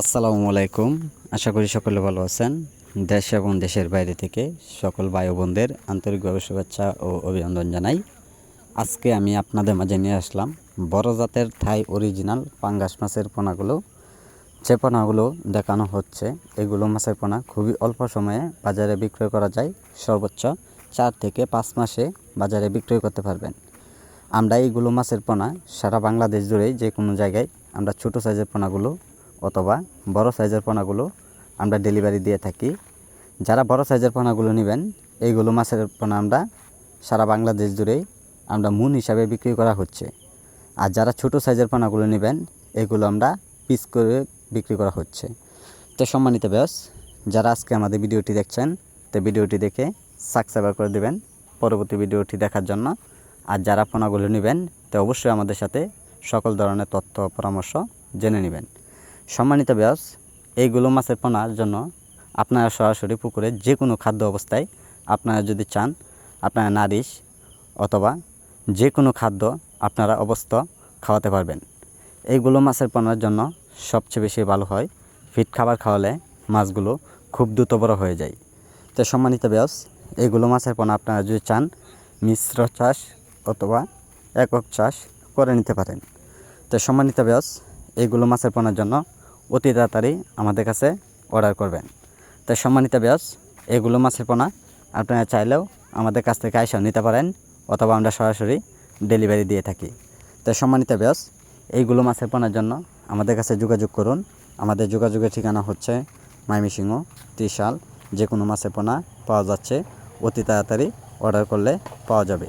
আসসালামু আলাইকুম। আশা করি সকলে ভালো আছেন। দেশ এবং দেশের বাইরে থেকে সকল ভাই বোনদের আন্তরিকভাবে শুভেচ্ছা ও অভিনন্দন জানাই। আজকে আমি আপনাদের মাঝে নিয়ে আসলাম বড় জাতের থাই অরিজিনাল পাঙ্গাস মাছের পোনাগুলো। যে পোনাগুলো দেখানো হচ্ছে, এগুলো মাছের পোনা খুবই অল্প সময়ে বাজারে বিক্রয় করা যায়। সর্বোচ্চ চার থেকে পাঁচ মাসে বাজারে বিক্রয় করতে পারবেন। আমরা এইগুলো মাছের পোনা সারা বাংলাদেশ জুড়েই যে কোনো জায়গায় আমরা ছোটো সাইজের পোনাগুলো অথবা বড় সাইজের পোনাগুলো আমরা ডেলিভারি দিয়ে থাকি। যারা বড় সাইজের পোনাগুলো নেবেন, এইগুলো মাছের পোনা আমরা সারা বাংলাদেশ জুড়েই আমরা মুন হিসাবে বিক্রি করা হচ্ছে। আর যারা ছোট সাইজের পোনাগুলো নেবেন, এগুলো আমরা পিস করে বিক্রি করা হচ্ছে। তো সম্মানিত ব্যাস যারা আজকে আমাদের ভিডিওটি দেখছেন, তো ভিডিওটি দেখে সাবস্ক্রাইব করে দেবেন পরবর্তী ভিডিওটি দেখার জন্য। আর যারা পোনাগুলো নেবেন, তো অবশ্যই আমাদের সাথে সকল ধরনের তথ্য পরামর্শ জেনে নেবেন। সম্মানিত ব্যাস এইগুলো মাছের পোনার জন্য আপনারা সরাসরি পুকুরে যে কোনো খাদ্য অবস্থায় আপনারা যদি চান, আপনারা নারিশ অথবা যে কোনো খাদ্য আপনারা অবস্থ খাওয়াতে পারবেন। এইগুলো মাছের পোনার জন্য সবচেয়ে বেশি ভালো হয় ফিট খাবার খাওয়ালে মাছগুলো খুব দ্রুত বড় হয়ে যায়। তো সম্মানিত ব্যাস এইগুলো মাছের পোনা আপনারা যদি চান, মিশ্র চাষ অথবা একক চাষ করে নিতে পারেন। তো সম্মানিত ব্যাস এইগুলো মাছের পোনার জন্য অতি তাড়াতাড়ি আমাদের কাছে অর্ডার করবেন। তো সম্মানিত ব্যাস এগুলো মাছের পোনা আপনারা চাইলেও আমাদের কাছ থেকে আইসাও নিতে পারেন অথবা আমরা সরাসরি ডেলিভারি দিয়ে থাকি। তো সম্মানিত ব্যাস এইগুলো মাছের পোনার জন্য আমাদের কাছে যোগাযোগ করুন। আমাদের যোগাযোগের ঠিকানা হচ্ছে মাইমিসিংহ, ত্রিশাল যে কোনো মাছের পোনা পাওয়া যাচ্ছে। অতি তাড়াতাড়ি অর্ডার করলে পাওয়া যাবে।